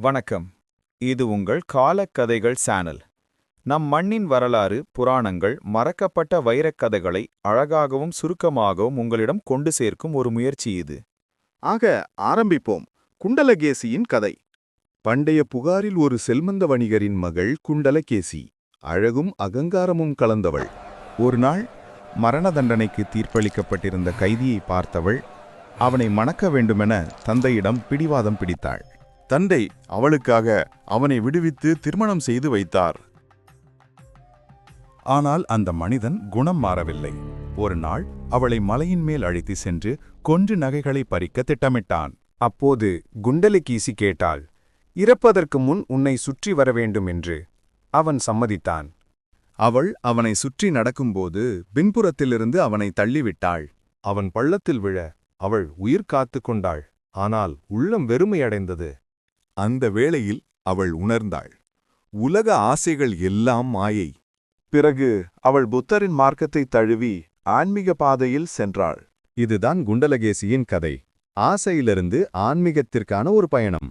வணக்கம். இது உங்கள் காலக்கதைகள் சேனல். நம் மண்ணின் வரலாறு புராணங்கள் மறக்கப்பட்ட வைரக் கதைகளை அழகாகவும் சுருக்கமாகவும் உங்களிடம் கொண்டு சேர்க்கும் ஒரு முயற்சி இது. ஆக ஆரம்பிப்போம். குண்டலகேசியின் கதை. பண்டைய புகாரில் ஒரு செல்வந்த வணிகரின் மகள் குண்டலகேசி அழகும் அகங்காரமும் கலந்தவள். ஒரு நாள் மரண தண்டனைக்கு தீர்ப்பளிக்கப்பட்டிருந்த கைதியை பார்த்தவள் அவனை மணக்க வேண்டுமென தந்தையிடம் பிடிவாதம் பிடித்தாள். தந்தை அவளுக்காக அவனை விடுவித்து திருமணம் செய்து வைத்தார். ஆனால் அந்த மனிதன் குணம் மாறவில்லை. ஒரு நாள் அவளை மலையின் மேல் அழைத்து சென்று கொன்று நகைகளை பறிக்க திட்டமிட்டான். அப்போது குண்டலிகீசி கேட்டாள் இறப்பதற்கு முன் உன்னை சுற்றி வர வேண்டும் என்று. அவன் சம்மதித்தான். அவள் அவனை சுற்றி நடக்கும்போது பின்புறத்திலிருந்து அவனை தள்ளிவிட்டாள். அவன் பள்ளத்தில் விழ அவள் உயிர் காத்து கொண்டாள். ஆனால் உள்ளம் வெறுமையடைந்தது. அந்த வேளையில் அவள் உணர்ந்தாள். உலக ஆசைகள் எல்லாம் மாயை. பிறகு அவள் புத்தரின் மார்க்கத்தை தழுவி ஆன்மீக பாதையில் சென்றாள். இதுதான் குண்டலகேசியின் கதை. ஆசையிலிருந்து ஆன்மீகத்திற்கான ஒரு பயணம்.